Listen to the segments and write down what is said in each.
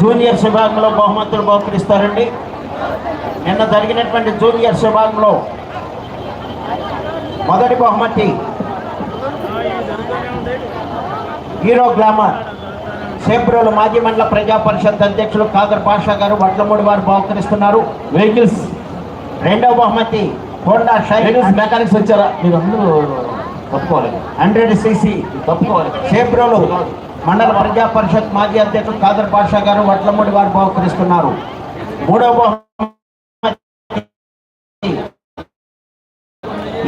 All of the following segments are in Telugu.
జూనియర్ విభాగంలో బహుమతులు బహుకరిస్తారండి. నిన్న జరిగినటువంటి జూనియర్ విభాగంలో మొదటి బహుమతి హీరో గ్లామర్. సేబ్రోలు మాజీ మండల ప్రజా పరిషత్ అధ్యక్షులు కాదర్ పాషా గారు వడ్లమూడి వారు బహుకరిస్తున్నారు. వెహికల్స్. రెండవ బహుమతి హోండా షైన్ మెకానిక్స్ వచ్చారా? మీరు అందరూ తప్పుకోవాలి. Hundred CC తప్పుకోవాలి. సేబ్రోలు మండల ప్రజా పరిషత్ మాజీ అధ్యక్షులు కాదర్ పాషా గారు వడ్లమూడి వారు బహుకరిస్తున్నారు. మూడవ బహుమతి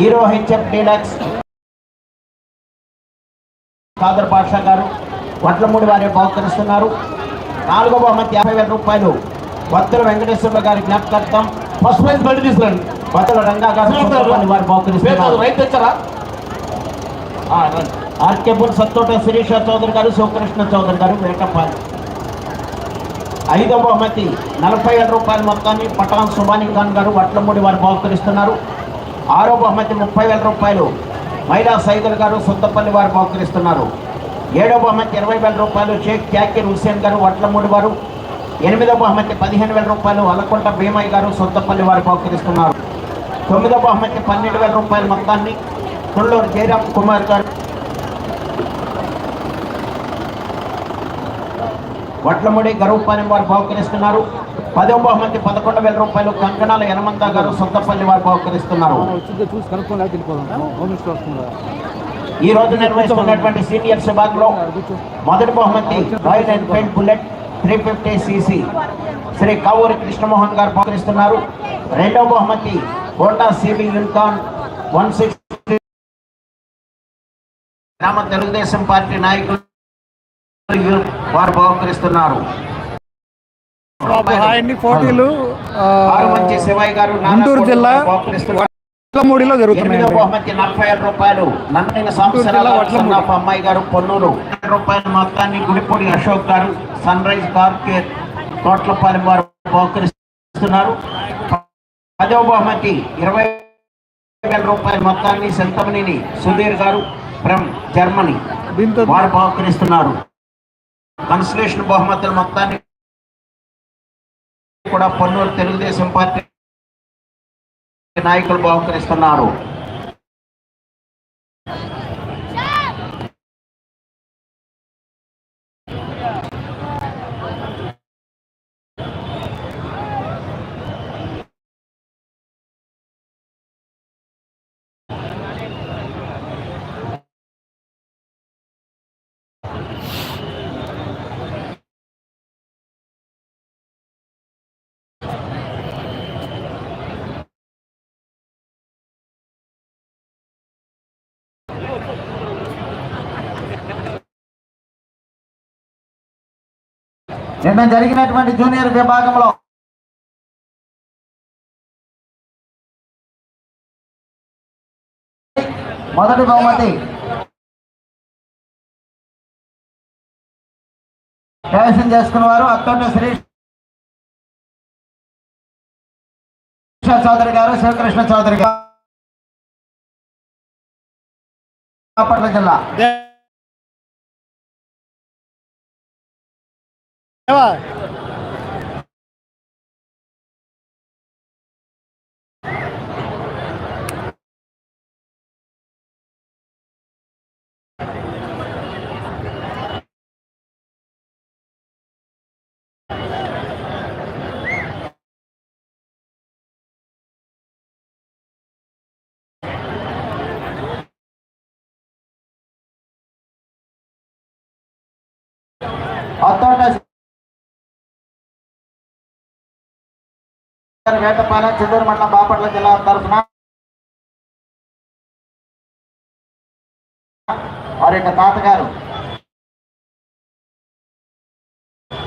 Hero HF Deluxe Kadar Pasha garu Vadlamudi వారి బహుకరిస్తున్నారు. నాలుగో బహుమతి యాభై వేల రూపాయలు వత్తుల వెంకటేశ్వర గారి జ్ఞాపకార్థం ఫస్ట్ ప్రైజ్ బండి తీసుకురండి. వత్తుల రంగా వారు తెచ్చారా. ఆర్కేపూర్ సత్తోట శిరీష చౌదరి గారు శివకృష్ణ చౌదరి గారు వేటపాలి. ఐదో బహుమతి నలభై వేల రూపాయల మొత్తాన్ని పటాన్ సుబాని ఖాన్ గారు వడ్లమూడి వారు బహుకరిస్తున్నారు ఆరో బహుమతి ముప్పై వేల రూపాయలు మైలా సైదుల్ గారు సొంతపల్లి వారు బహుకరిస్తున్నారు ఏడో బహుమతి ఇరవై వేల రూపాయలు షేక్ క్యాకిర్ హుస్సేన్ గారు వడ్లమూడి వారు ఎనిమిదో బహుమతి పదిహేను వేల రూపాయలు అలకొంట భీమయ్య గారు సొంతపల్లి వారు బహుకరిస్తున్నారు తొమ్మిదో బహుమతి పన్నెండు వేల రూపాయల మొత్తాన్ని కొల్లూరు జయరామ్ కుమార్ గారు వడ్లముడి గరువుపాలెం వారు బహుకరిస్తున్నారు పదో బహుమతి పదకొండు వేల రూపాయలు కంకణాల యనమంత గారు సొంతపల్లి వారు బహుకరిస్తున్నారు చూసి ఈ రోజు నిర్వహిస్తున్నటువంటి సీనియర్ విభాగంలో మొదటి బహుమతి Royal Enfield Bullet three fifty CC Shri Kavuri Krishnamohan garu బహుకరిస్తున్నారు రెండవ బహుమతి Honda CB Unicorn one sixty గ్రామ తెలుగుదేశం పార్టీ నాయకులు వారు బహుకరిస్తున్నారు పోటీలు గుంటూరు జిల్లా జరుగుతున్నాయి బహుమతి నలభై ఏడు రూపాయలు నన్నైన సంవత్సరాల. అమ్మాయి గారు పొన్నూరు. రూపాయల మొత్తాన్ని గుడిపూడి అశోక్ గారు సన్ రైజ్ కార్కేట్ తోట్లపాలెం వారు బహుకరిస్తున్నారు. పదవ బహుమతి ఇరవై వేల రూపాయల మొత్తాన్ని సెంతమనేని సుధీర్ గారు ఫ్రమ్ జర్మనీ వారు బహుకరిస్తున్నారు. కన్సలేషన్ బహుమతుల మొత్తాన్ని కూడా పొన్నూరు తెలుగుదేశం పార్టీ నాయకులు బహుకరిస్తున్నారు. నిన్న జరిగినటువంటి జూనియర్ విభాగంలో మొదటి బహుమతి కైవసం చేసుకున్న వారు అత్తోట శ్రీ చౌదరి గారు శివకృష్ణ చౌదరి గారు. బాపట్ల జిల్లా. దేవా, అత్తోట వేటపాలెం చిత్తూరు మండలం బాపట్ల జిల్లా తరఫున వారి యొక్క తాతగారు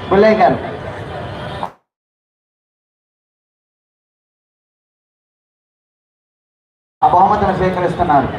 పుల్లయ్య గారు. ఆ బహుమతిని స్వీకరిస్తున్నారు.